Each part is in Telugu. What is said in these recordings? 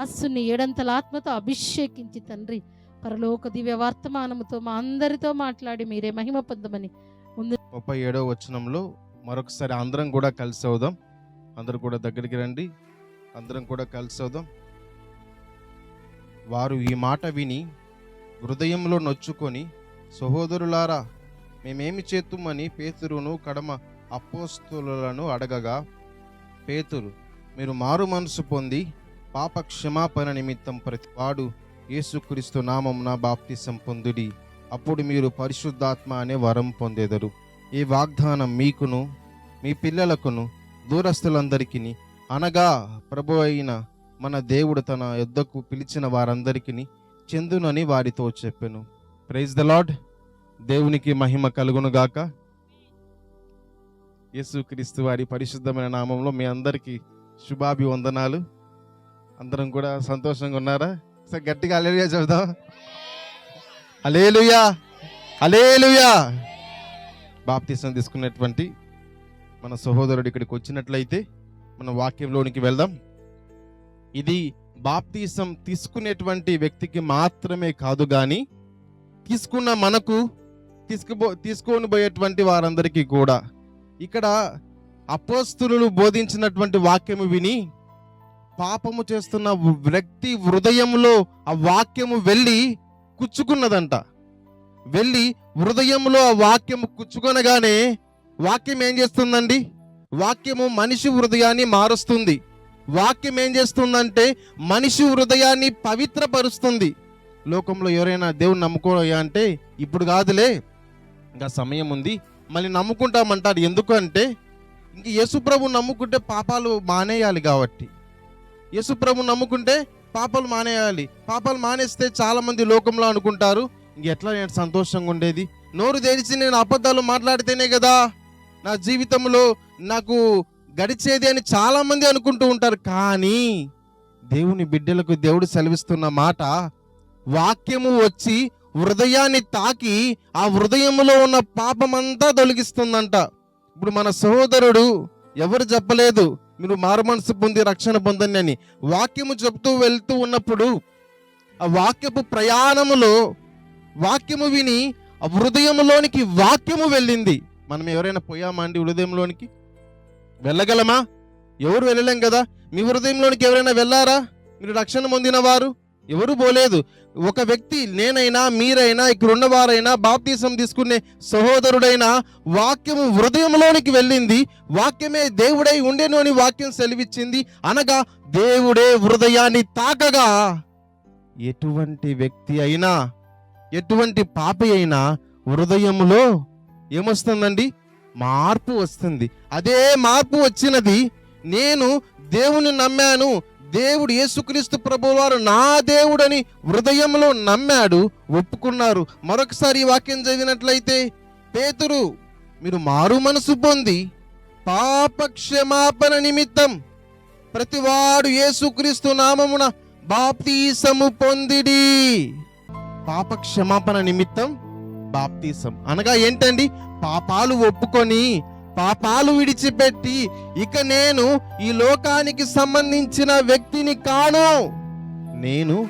అస్సుని ఏడంతల ఆత్మతో అభిషేకించి తండ్రి. పరలోక దివ్య వర్తమానముతో మా అందరితో మాట్లాడి మీరే మహిమ పొందమని ముప్పై ఏడవ వచనంలో మరొకసారి అందరం కూడా కలిసి అవుదాం. అందరూ కూడా దగ్గరికి రండి. అందరం కూడా కలిసి అవుదాం. వారు ఈ మాట విని హృదయంలో నొచ్చుకొని సహోదరులారా మేమేమి చేతుమని పేతురును కడమ అపోస్తులను అడగగా పేతురు మీరు మారు మనసు పొంది పాప క్షమాపణ నిమిత్తం ప్రతివాడు యేసుక్రీస్తు నామమున బాప్తిసం పొందుడి. అప్పుడు మీరు పరిశుద్ధాత్మ అనే వరం పొందెదరు. ఈ వాగ్దానం మీకును మీ పిల్లలకును దూరస్తులందరికీ అనగా ప్రభు అయిన మన దేవుడు తన యుద్ధకు పిలిచిన వారందరికీ చెందునని వారితో చెప్పెను. ప్రైజ్ ద లాడ్ దేవునికి మహిమ కలుగును గాక. యేసుక్రీస్తు వారి పరిశుద్ధమైన నామంలో మీ అందరికీ శుభాభివందనాలు. అందరం కూడా సంతోషంగా ఉన్నారా? సార్ గట్టిగా అలేలుయా చెబుదాం. అలేలుయా అలేలుయా బాప్తీసం తీసుకున్నటువంటి మన సహోదరుడు ఇక్కడికి వచ్చినట్లయితే మన వాక్యంలోనికి వెళ్దాం. ఇది బాప్తీసం తీసుకునేటువంటి వ్యక్తికి మాత్రమే కాదు కానీ తీసుకున్న మనకు తీసుకుపో తీసుకొని పోయేటువంటి వారందరికీ కూడా. ఇక్కడ అపోస్తులు బోధించినటువంటి వాక్యము విని పాపము చేస్తున్న వ్యక్తి హృదయంలో ఆ వాక్యము వెళ్ళి కుచ్చుకున్నదంట. వెళ్ళి హృదయంలో ఆ వాక్యము కుచ్చుకొనగానే వాక్యం ఏం చేస్తుందండి? వాక్యము మనిషి హృదయాన్ని మారుస్తుంది. వాక్యం ఏం చేస్తుందంటే మనిషి హృదయాన్ని పవిత్రపరుస్తుంది. లోకంలో ఎవరైనా దేవుని నమ్ముకోయా అంటే ఇప్పుడు కాదులే ఇంకా సమయం ఉంది. మళ్ళీ నమ్ముకుంటామంటారు. ఎందుకు అంటే ఇంక యేసుప్రభు నమ్ముకుంటే పాపాలు మానేయాలి కాబట్టి. యేసుప్రభు నమ్ముకుంటే పాపాలు మానేయాలి. పాపాలు మానేస్తే చాలా మంది లోకంలో అనుకుంటారు. ఇంకెట్లా నేను సంతోషంగా ఉండేది? నోరు తెరిచి నేను అబద్ధాలు మాట్లాడితేనే కదా నా జీవితంలో నాకు గడిచేది అని చాలా మంది అనుకుంటూ ఉంటారు. కానీ దేవుని బిడ్డలకు దేవుడు సెలవిస్తున్న మాట వాక్యము వచ్చి హృదయాన్ని తాకి ఆ హృదయంలో ఉన్న పాపమంతా తొలగిస్తుందంట. ఇప్పుడు మన సహోదరుడు ఎవరు చెప్పలేదు? మీరు మారుమనసు పొంది రక్షణ పొందండి అని వాక్యము చెప్తూ వెళ్తూ ఉన్నప్పుడు ఆ వాక్యపు ప్రయాణములో వాక్యము విని ఆ హృదయంలోనికి వాక్యము వెళ్ళింది. మనం ఎవరైనా పోయామా అండి హృదయంలోనికి? వెళ్ళగలమా? ఎవరు వెళ్ళలేం కదా? మీ హృదయంలోనికి ఎవరైనా వెళ్ళారా? మీరు రక్షణ పొందిన వారు? ఎవరు పోలేదు. ఒక వ్యక్తి నేనైనా మీరైనా ఇక్కడ ఉన్నవారైనా బాప్తీసం తీసుకునే సహోదరుడైనా వాక్యము హృదయంలోనికి వెళ్ళింది. వాక్యమే దేవుడై ఉండేను అని వాక్యం సెలవిచ్చింది. అనగా దేవుడే హృదయాన్ని తాకగా ఎటువంటి వ్యక్తి అయినా ఎటువంటి పాపి అయినా హృదయములో ఏమొస్తుందండి? మార్పు వస్తుంది. అదే మార్పు వచ్చినది నేను దేవుని నమ్మాను దేవుడు యేసుక్రీస్తు ప్రభు వారు నా దేవుడని హృదయంలో నమ్మాడు ఒప్పుకున్నారు. మరొకసారి వాక్యం చదివినట్లయితే పేతురు మీరు మారు మనసు పొంది పాప క్షమాపణ నిమిత్తం ప్రతివాడు యేసుక్రీస్తు నామమున బాప్తీసము పొందిడి. పాప క్షమాపణ నిమిత్తం బాప్తీసం. అనగా ఏంటండి? పాపాలు ఒప్పుకొని పాపాలు విడిచిపెట్టి ఇక నేను ఈ లోకానికి సంబంధించిన వ్యక్తిని కాను. నేను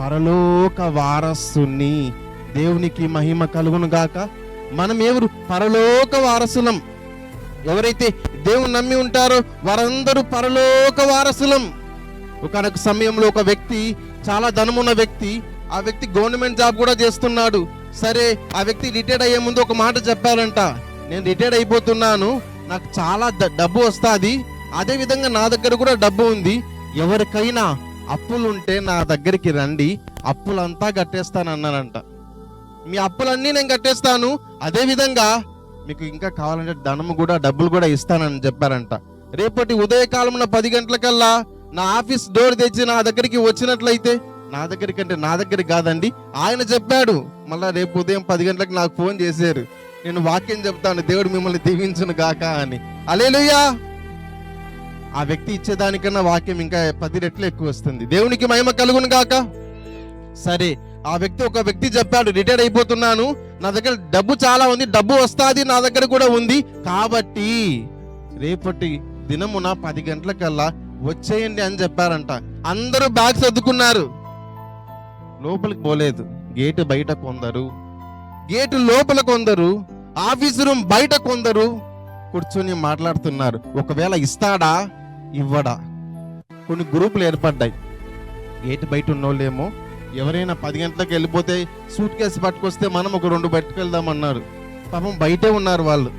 పరలోక వారసుని దేవునికి మహిమ కలుగును గాక. మనం ఎవరు? పరలోక వారసులం. ఎవరైతే దేవుని నమ్మి ఉంటారో వారందరూ పరలోక వారసులం. ఒకనొక సమయంలో ఒక వ్యక్తి చాలా ధనమున్న వ్యక్తి ఆ వ్యక్తి గవర్నమెంట్ జాబ్ కూడా చేస్తున్నాడు. సరే ఆ వ్యక్తి రిటైర్డ్ అయ్యే ముందు ఒక మాట చెప్పారంట నేను రిటైర్డ్ అయిపోతున్నాను. నాకు చాలా డబ్బు వస్తుంది. అదే విధంగా నా దగ్గర కూడా డబ్బు ఉంది. ఎవరికైనా అప్పులు ఉంటే నా దగ్గరికి రండి. అప్పులంతా కట్టేస్తాను అన్నానంట మీ అప్పులన్నీ నేను కట్టేస్తాను. అదేవిధంగా మీకు ఇంకా కావాలంటే ధనము కూడా డబ్బులు కూడా ఇస్తానని చెప్పారంట. రేపటి ఉదయకాలమున పది గంటలకల్లా నా ఆఫీస్ డోర్ తెచ్చి నా దగ్గరికి వచ్చినట్లయితే నా దగ్గరికి అంటే నా దగ్గరికి కాదండి. ఆయన చెప్పాడు. మళ్ళీ రేపు ఉదయం పది గంటలకు నాకు ఫోన్ చేశారు. నేను వాక్యం చెప్తాను దేవుడు మిమ్మల్ని దీవించును గాక అని. అలేలుయ్యా ఆ వ్యక్తి ఇచ్చేదానికన్నా వాక్యం ఇంకా పది రెట్లు ఎక్కువ వస్తుంది. దేవునికి మహిమ కలుగును గాక. సరే ఆ వ్యక్తి ఒక వ్యక్తి చెప్పాడు రిటైర్ అయిపోతున్నాను. నా దగ్గర డబ్బు చాలా ఉంది డబ్బు వస్తుంది నా దగ్గర కూడా ఉంది. కాబట్టి రేపటి దినమున పది గంటలకల్లా వచ్చేయండి అని చెప్పారంట. అందరూ బ్యాగ్ సర్దుకున్నారు. లోపలికి పోలేదు. గేటు బయట కొందరు. గేటు లోపల కొందరు ఆఫీస్ రూమ్ బయట కొందరు కూర్చొని మాట్లాడుతున్నారు. ఒకవేళ ఇస్తాడా? ఇవ్వడా? కొన్ని గ్రూపులు ఏర్పడ్డాయి. గేటు బయట ఉన్నోళ్ళేమో ఎవరైనా పది గంటలకు వెళ్ళిపోతే సూట్ కేసు పట్టుకొస్తే మనం ఒక రెండు పట్టుకెళ్దామన్నారు పాపం బయటే ఉన్నారు వాళ్ళు.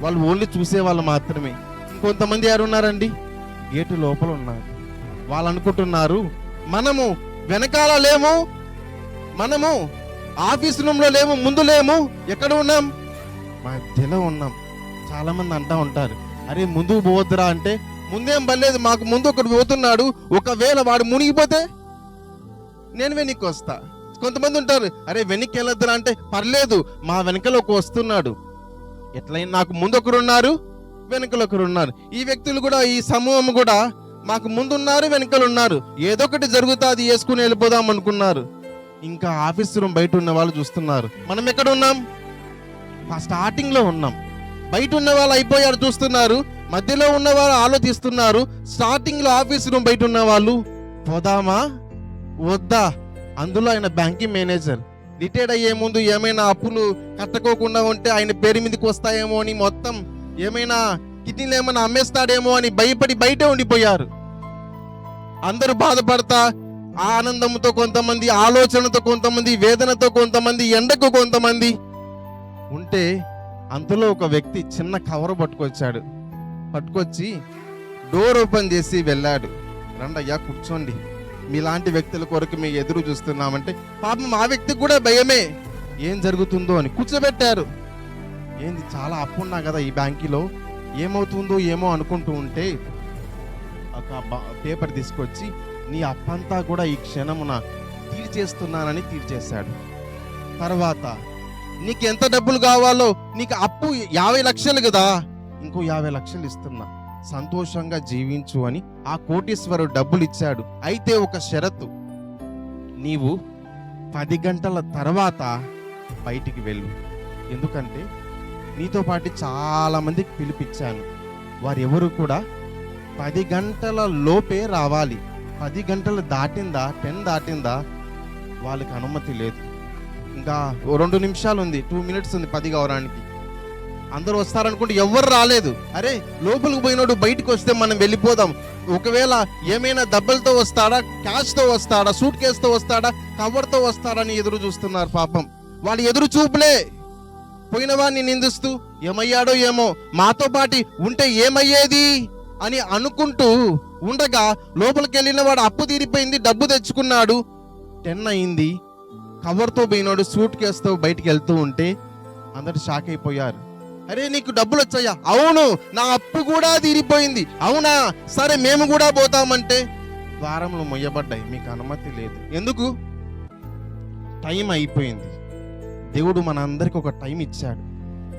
వాళ్ళు ఓన్లీ చూసేవాళ్ళు మాత్రమే. ఇంకొంతమంది ఎవరు ఉన్నారండి గేటు లోపల ఉన్నారు. వాళ్ళు అనుకుంటున్నారు మనము వెనకాల లేము మనము ఆఫీస్ రూమ్లో లేము ముందు లేము ఎక్కడ ఉన్నాం? మధ్యలో ఉన్నాం. చాలామంది అంటూ ఉంటారు అరే ముందుకు పోవద్దురా అంటే ముందేం పర్లేదు మాకు ముందు ఒకడు పోతున్నాడు ఒకవేళ వాడు మునిగిపోతే నేను వెనక్కి వస్తా. కొంతమంది ఉంటారు అరే వెనక్కి వెళ్ళొద్దురా అంటే పర్లేదు మా వెనకలో ఒక వస్తున్నాడు. ఎట్లయినా నాకు ముందు ఒకరు ఉన్నారు వెనకలు ఒకరు ఉన్నారు. ఈ వ్యక్తులు కూడా ఈ సమూహం కూడా మాకు ముందున్నారు వెనకలు ఉన్నారు ఏదో ఒకటి జరుగుతుంది వేసుకుని వెళ్ళిపోదాం అనుకున్నారు. ఇంకా ఆఫీస్ రూమ్ బయట ఉన్న వాళ్ళు చూస్తున్నారు మనం ఎక్కడ ఉన్నాం? స్టార్టింగ్లో ఉన్నాం. బయట ఉన్న వాళ్ళు అయిపోయారు చూస్తున్నారు. మధ్యలో ఉన్న వాళ్ళు ఆలోచిస్తున్నారు. స్టార్టింగ్లో ఆఫీస్ రూమ్ బయట ఉన్న వాళ్ళు పోదామా? వద్దా? అందులో ఆయన బ్యాంకింగ్ మేనేజర్ రిటైర్డ్ అయ్యే ముందు ఏమైనా అప్పులు కట్టుకోకుండా ఉంటే ఆయన పేరు మీదకి వస్తాయేమో అని మొత్తం ఏమైనా కిడ్నీలు ఏమైనా అమ్మేస్తాడేమో అని భయపడి బయటే ఉండిపోయారు. అందరూ బాధపడతా ఆనందంతో కొంతమంది ఆలోచనతో కొంతమంది వేదనతో కొంతమంది ఎండకు కొంతమంది ఉంటే అంతలో ఒక వ్యక్తి చిన్న కవర్ పట్టుకొచ్చాడు. పట్టుకొచ్చి డోర్ ఓపెన్ చేసి వెళ్ళాడు. రండయ్యా కూర్చోండి. మీలాంటి వ్యక్తుల కొరకు మీ ఎదురు చూస్తున్నామంటే పాపం ఆ వ్యక్తికి కూడా భయమే. ఏం జరుగుతుందో అని కూర్చోబెట్టారు. ఏంది చాలా అప్పు ఉన్నా కదా ఈ బ్యాంకీలో? ఏమవుతుందో ఏమో అనుకుంటూ ఉంటే ఒక పేపర్ తీసుకొచ్చి నీ అప్పంతా కూడా ఈ క్షణమున తీర్చేస్తున్నానని తీర్చేశాడు. తర్వాత నీకు ఎంత డబ్బులు కావాలో నీకు అప్పు యాభై లక్షలు కదా. ఇంకో యాభై లక్షలు ఇస్తున్నా. సంతోషంగా జీవించు అని ఆ కోటీశ్వరుడు డబ్బులు ఇచ్చాడు. అయితే ఒక షరతు. నీవు పది గంటల తర్వాత బయటికి వెళ్ళు. ఎందుకంటే నీతో పాటు చాలామందికి పిలిపించాను. వారెవరు కూడా పది గంటల లోపే రావాలి. పది గంటలు దాటిందా టెన్ దాటిందా? వాళ్ళకి అనుమతి లేదు. ఇంకా ఓ రెండు నిమిషాలు ఉంది టూ మినిట్స్ ఉంది పది కావడానికి అందరూ వస్తారనుకుంటే ఎవ్వరు రాలేదు. అరే లోపలికి పోయినోడు బయటికి వస్తే మనం వెళ్ళిపోదాం. ఒకవేళ ఏమైనా దెబ్బలతో వస్తాడా క్యాష్తో వస్తాడా సూట్ కేసుతో వస్తాడా కవర్తో వస్తాడని ఎదురు చూస్తున్నారు పాపం. వాళ్ళు ఎదురు చూపులే. పోయిన వాడిని నిందిస్తూ ఏమయ్యాడో ఏమో మాతో పాటి ఉంటే ఏమయ్యేది అని అనుకుంటూ ఉండగా లోపలికి వెళ్ళిన వాడు అప్పు తీరిపోయింది డబ్బు తెచ్చుకున్నాడు. టెన్ అయింది. కవర్తో పోయినాడు సూట్ కేసుతో బయటికి వెళ్తూ ఉంటే అందరు షాక్ అయిపోయారు. అరే నీకు డబ్బులు వచ్చాయా? అవును నా అప్పు కూడా తీరిపోయింది. అవునా? సరే మేము కూడా పోతామంటే. ద్వారంలో మొయ్యబడ్డాయి. మీకు అనుమతి లేదు. ఎందుకు? టైం అయిపోయింది. దేవుడు మన అందరికి ఒక టైం ఇచ్చాడు.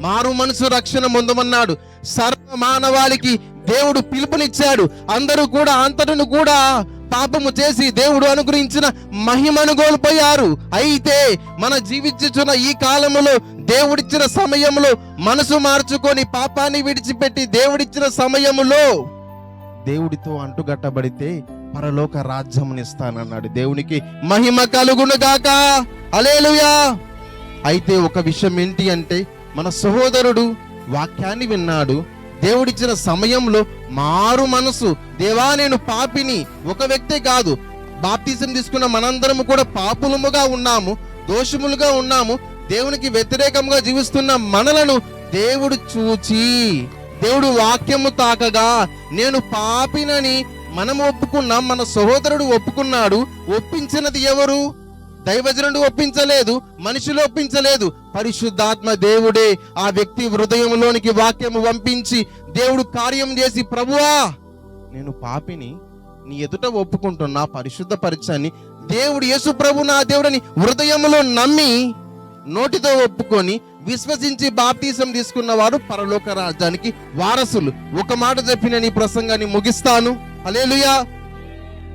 మారు మనసు రక్షణ పొందమన్నాడు. సర్వ మానవాళికి దేవుడు పిలుపునిచ్చాడు. అందరూ కూడా అంతటిని కూడా పాపము చేసి దేవుడు అనుగ్రహించిన మహిమను కోల్పోయారు. అయితే మన జీవించుచున్న ఈ కాలములో దేవుడిచ్చిన సమయంలో మనసు మార్చుకొని పాపాన్ని విడిచిపెట్టి దేవుడిచ్చిన సమయములో దేవుడితో అంటుగట్టబడితే పరలోక రాజ్యమునిస్తానన్నాడు దేవునికి మహిమ కలుగును గాక. అలేలుయా అయితే ఒక విషయం ఏంటి అంటే మన సహోదరుడు వాక్యాన్ని విన్నాడు. దేవుడిచ్చిన సమయంలో మారు మనసు. దేవా నేను పాపిని. ఒక వ్యక్తే కాదు. బాప్తిజం తీసుకున్న మనందరము కూడా పాపులముగా ఉన్నాము దోషములుగా ఉన్నాము. దేవునికి వ్యతిరేకంగా జీవిస్తున్న మనలను దేవుడు చూచి దేవుడు వాక్యము తాకగా నేను పాపినని మనం ఒప్పుకున్నాం మన సహోదరుడు ఒప్పుకున్నాడు ఒప్పించినది ఎవరు? దైవజనుడు ఒప్పించలేదు మనుషులు ఒప్పించలేదు. పరిశుద్ధాత్మ దేవుడే ఆ వ్యక్తి హృదయంలోనికి వాక్యము పంపించి దేవుడు కార్యం చేసి ప్రభువా నేను పాపిని నీ ఎదుట ఒప్పుకుంటున్నా పరిశుద్ధ పరిచయాన్ని దేవుడు యేసు ప్రభు నా దేవుడని హృదయంలో నమ్మి నోటితో ఒప్పుకొని విశ్వసించి బాప్తీసం తీసుకున్న వారు పరలోక రాజ్యానికి వారసులు. ఒక మాట చెప్పిన నీ ప్రసంగాన్ని ముగిస్తాను. అలేలుయా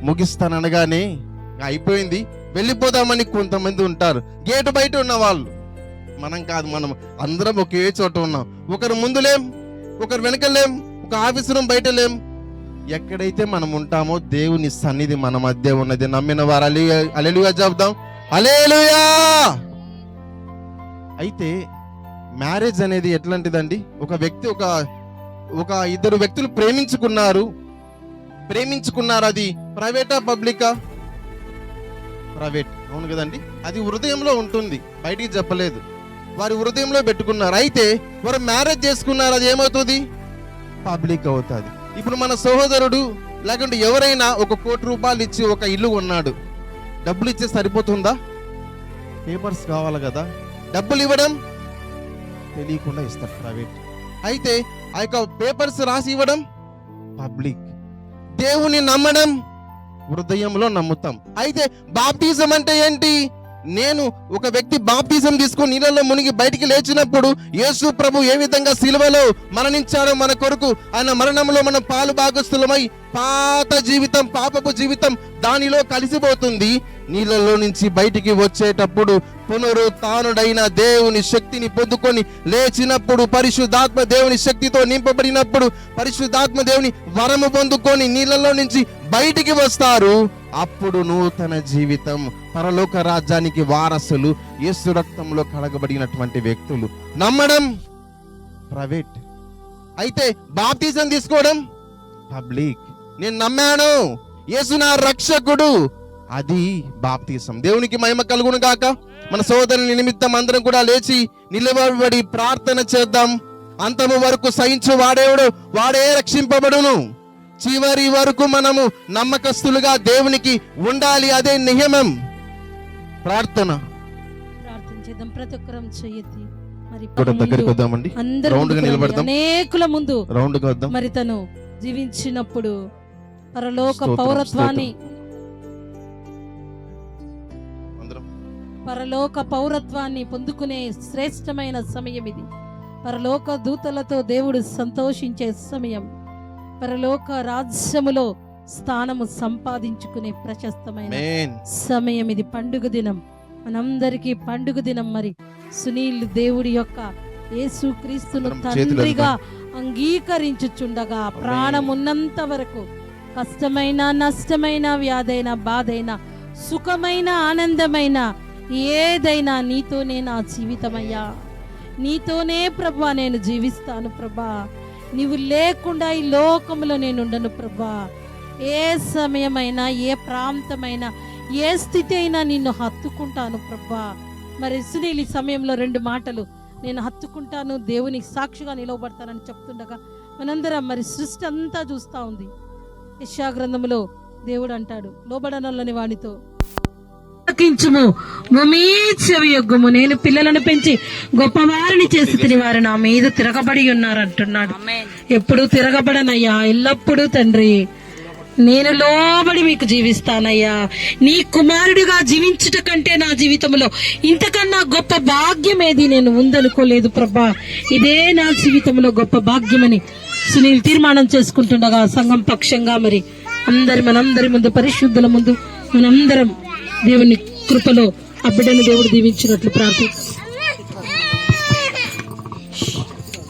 ముగిస్తాననగానే అయిపోయింది. వెళ్ళిపోదామని కొంతమంది ఉంటారు. గేటు బయట ఉన్న వాళ్ళు. మనం కాదు మనం అందరం ఒకే చోట ఉన్నాం. ఒకరు ముందు లేం ఒకరు వెనకలేం ఒక ఆఫీస్ రూమ్ బయట లేం. ఎక్కడైతే మనం ఉంటామో దేవుని సన్నిధి మన మధ్య ఉన్నది. నమ్మిన వారు అలెలుగా చెబుదాం. అలేలుయా! అయితే మ్యారేజ్ అనేది ఎట్లాంటిదండి? ఒక వ్యక్తి ఒక ఒక ఇద్దరు వ్యక్తులు ప్రేమించుకున్నారు. ప్రేమించుకున్నారు అది ప్రైవేటా పబ్లికా? ప్రైవేట్. అవును కదండి? అది హృదయంలో ఉంటుంది. బయటికి చెప్పలేదు. వారి హృదయంలో పెట్టుకున్నారు. అయితే వారు మ్యారేజ్ చేసుకున్నారు. అది ఏమవుతుంది? పబ్లిక్ అవుతుంది. ఇప్పుడు మన సహోదరుడు లేకుంటే ఎవరైనా ఒక కోటి రూపాయలు ఇచ్చి ఒక ఇల్లు కొన్నాడు. డబ్బులు ఇచ్చే సరిపోతుందా? పేపర్స్ కావాలి కదా. డబ్బులు ఇవ్వడం? తెలియకుండా ఇస్తారు ప్రైవేట్. అయితే ఆ యొక్క పేపర్స్ రాసి ఇవ్వడం? పబ్లిక్. దేవుని నమ్మడం? హృదయంలో నమ్ముతాం. అయితే బాప్టిజం అంటే ఏంటి? నేను ఒక వ్యక్తి బాప్తిజం తీసుకుని నీళ్ళలో మునిగి బయటికి లేచినప్పుడు యేసు ప్రభు ఏ విధంగా సిలువలో మరణించాడో మన కొరకు ఆయన మరణంలో మనం పాలు భాగస్థులమై పాత జీవితం పాపపు జీవితం దానిలో కలిసిపోతుంది. నీళ్ళలో నుంచి బయటికి వచ్చేటప్పుడు పునరుత్డైన దేవుని శక్తిని పొందుకొని లేచినప్పుడు పరిశుద్ధాత్మ దేవుని శక్తితో నింపబడినప్పుడు పరిశుద్ధాత్మ దేవుని వరము పొందుకొని నీళ్ళలో నుంచి బయటికి వస్తారు. అప్పుడు నూతన జీవితం పరలోక రాజ్యానికి వారసులు యేసు రక్తంలో కడగబడినటువంటి వ్యక్తులు. నమ్మడం ప్రైవేట్. అయితే బాప్తిజం తీసుకోవడం పబ్లిక్. నేను నమ్మాను. యేసు నా రక్షకుడు. అది బాప్తిజం దేవునికి మహిమ కలుగును గాక. మన సోదరుని నిమిత్తం అందరం కూడా లేచి నిలబడి ప్రార్థన చేద్దాం. అంతము వరకు సహించు వాడేవుడు వాడే రక్షింపబడును. చివరి వరకు మనము నమ్మకస్తులుగా దేవునికి ఉండాలి అదే నియమం. ప్రార్థన. ప్రతి ఒక్కరం మరి దగ్గరికి వద్దామండి. రౌండ్గా. నిలబడదాం. అనేకుల ముందు రౌండ్గా వద్దాం. మరి తను జీవించినప్పుడు పరలోక పౌరత్వాన్ని పరలోక పౌరత్వాన్ని పొందుకునే శ్రేష్టమైన సమయం ఇది. పరలోక దూతలతో దేవుడు సంతోషించే సమయం. పరలోక రాజ్యములో స్థానము సంపాదించుకునే ప్రశస్తమైన మేన్ సమయం ఇది. పండుగ దినం. మనందరికీ పండుగ దినం మరి. సునీల్ దేవుడి యొక్క యేసు క్రీస్తును తండ్రిగా అంగీకరించుచుండగా ప్రాణం ఉన్నంత వరకు కష్టమైన నష్టమైన వ్యాధైన బాధైన సుఖమైన ఆనందమైన ఏదైనా నీతోనే నా జీవితమయ్యా. నీతోనే ప్రభా నేను జీవిస్తాను ప్రభా. నీవు లేకుండా ఈ లోకంలో నేను ఉండను ప్రభా. ఏ సమయమైనా ఏ ప్రాంతమైనా ఏ స్థితి అయినా నిన్ను హత్తుకుంటాను ప్రభా. మరి సునీల్ ఈ సమయంలో రెండు మాటలు నేను హత్తుకుంటాను దేవునికి సాక్షిగా నిలవబడతానని చెప్తుండగా మనందరం మరి సృష్టి అంతా చూస్తా ఉంది. యశాగ్రంథంలో దేవుడు అంటాడు లోబడనంలోని వానితో ఆలకించుము భూమి చెవి యొగ్గుము. నేను పిల్లలను పెంచి గొప్పవారిని చేసి తిని వారు నా మీద తిరగబడి ఉన్నారు అంటున్నాడు. ఎప్పుడు తిరగబడనయ్యా? ఎల్లప్పుడూ తండ్రి. నేను లోబడి మీకు జీవిస్తానయ్యా. నీ కుమారుడిగా జీవించుట కంటే నా జీవితంలో ఇంతకన్నా గొప్ప భాగ్యం ఏది? నేను ఉందనుకోలేదు ప్రభా. ఇదే నా జీవితంలో గొప్ప భాగ్యమని సునీల్ తీర్మానం చేసుకుంటుండగా సంఘం పక్షంగా మరి అందరి మనందరి ముందు పరిశుద్ధుల ముందు మనందరం దేవుని కృపలో ఆ దేవుడు దీవించినట్లు ప్రార్థన